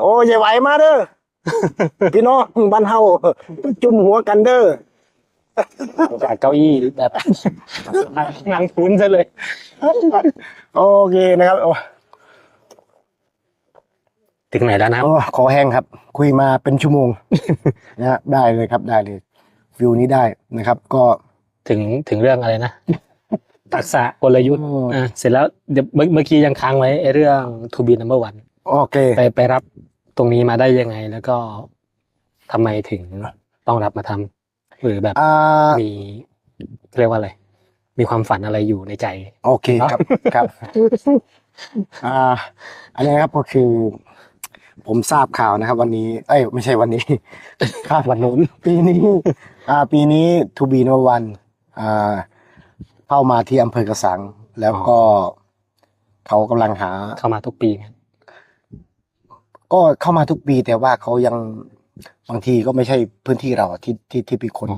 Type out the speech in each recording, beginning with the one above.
โอ้ยายไหวมาเด้อ พี่น้องบ้านเฮาจุ่มหัวกันเด้อจากเก้าอี้แบบนั่งพื้นซะเลย โอเคนะครับโอ้ถึงไหนแล้วนะครับโอ้ขอแห้งครับ คุยมาเป็นชั่วโมงนะฮะได้เลยครับได้เลยฟิลนี้ได้นะครับ ก็ถึงถึงเรื่องอะไรนะทักษะกลยุทธ์อืมอ่าเสร็จแล้วเดี๋ยวเมื่อเมื่อกี้ยังค้างไว้ไอ้เรื่อง to be number one โอเค ไปไปรับต รงนี้มาได้ยังไง แล้วก็ทำไมถึงต้องรับมาทำหรือแบบอ่ามีเรียกว่าอะไรมีความฝันอะไรอยู่ในใจ โอเคครับครับอ่าอันนี้นะครับก็คือ ผมทราบข่าวนะครับ วันนี้ เอ้ยไม่ใช่วันนี้คาดวันนู้นปีนี้ อ่า ปีนี้ทูบีโนวันอ่าเข้ามาที่อำเภอกระสัง แล้วก็เขากำลังหาเข้ามาทุกปีไหม ก็เข้ามาทุกปีแต่ว่าเขายังบางทีก็ไม่ใช่พื้นที่เราที่ที่ที่เป็นคน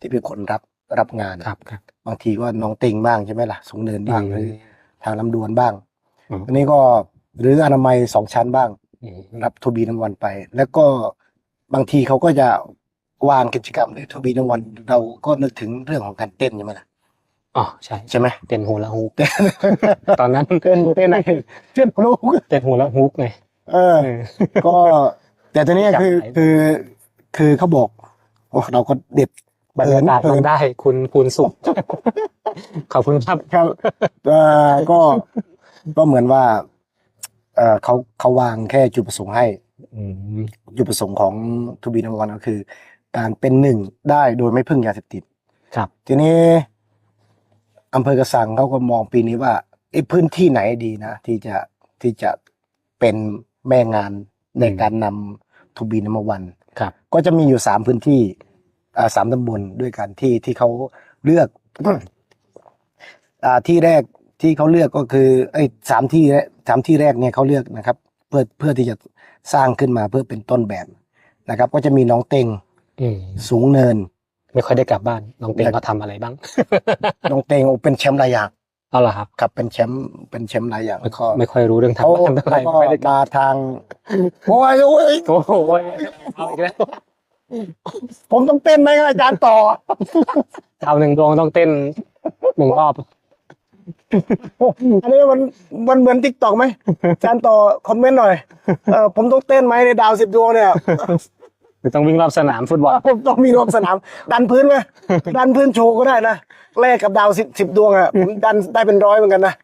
ที่เป็นคนรับรับงานครับครับ บางทีก็น้องเต็งบ้างใช่ไหมล่ะสูงเนินบ้างหรือทางลำดวนบ้างอืม อันนี้ก็หรืออนามัยสองชั้นบ้างอืมรับทูบีน้ำวันไป แล้วก็บางทีเขาก็จะวางกิจกรรมในทูบีน้ำวัน เราก็นึกถึงเรื่องของการเต้นใช่ไหมล่ะอ๋อใช่ใช่ไหมเต้นฮูลาฮูปตอนนั้นเต้นเต้นอะไรเต้นลูกเต้นฮูลาฮูปไง เออเออ ก็แต่ทีนี้คือจับไหนคือคือเขาบอกโอ้เราก็เด็ดบรรยากาศเขินมันได้ คุณคุณสุขขอบคุณครับครับเอ่อก็ก็เหมือนว่า เอ่อเขาเขาวางแค่จุดประสงค์ให้อืมจุดประสงค์ของทูบีนวันก็คือ การเป็นหนึ่งได้โดยไม่พึ่งยาเสพติด ครับ ทีนี้อำเภอกระสังเขาก็มองปีนี้ว่าไอ้พื้นที่ไหนดีนะที่จะที่จะเป็น แม่งานในการนำทูบีนวันครับก็จะมีอยู่สามพื้นที่อ่าสามตำบลด้วยกันที่ที่เขาเลือกอ่าที่แรกที่เขาเลือกก็คือไอ้สามที่แรกสามที่แรกเนี่ยเขาเลือกนะครับ เพื่อเพื่อที่จะสร้างขึ้นมาเพื่อเป็นต้นแบบนะครับ ก็จะมีน้องเต็งอืมสูงเนิน ไม่ค่อยได้กลับบ้าน น้องเต้เขาทำอะไรบ้าง น้องเต็งเป็นแชมป์หลายอย่าง เอาล่ะครับครับเป็นแชมป์เป็นแชมป์หลายอย่างไม่แล้วค่ก็อยไม่ค่อยรู้เรื่องเขาทำบ้านเท่าไหร่เขาก็ไม่ได้กลับมาทางโอ้ยโอ้ยโอ้โหเอาอีกแล้วผมต้องเต้นไหมครับอาจารย์ต่อดาวหนึ่งดวงต้องเต้นหนึ่งรอบอันนี้มันมันเหมือนทิกตอกไหมอาจารย์ต่อคอมเมนต์หน่อยเออผมต้องเต้นไหมในดาวสิบดวงเนี่ย หรือต้องวิ่งรอบสนามฟุตบอลผมต้องมีรอบสนาม ดันพื้นไหมดันพื้นโชว์ก็ได้นะแลกกับดาวสิบสิบดวงอะผมดันได้เป็นร้อยเหมือนกันนะ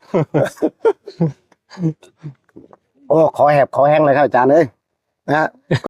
โอ้ขอแหบขอแห้งเลยครับอาจารย์เอ้ยนะฮะ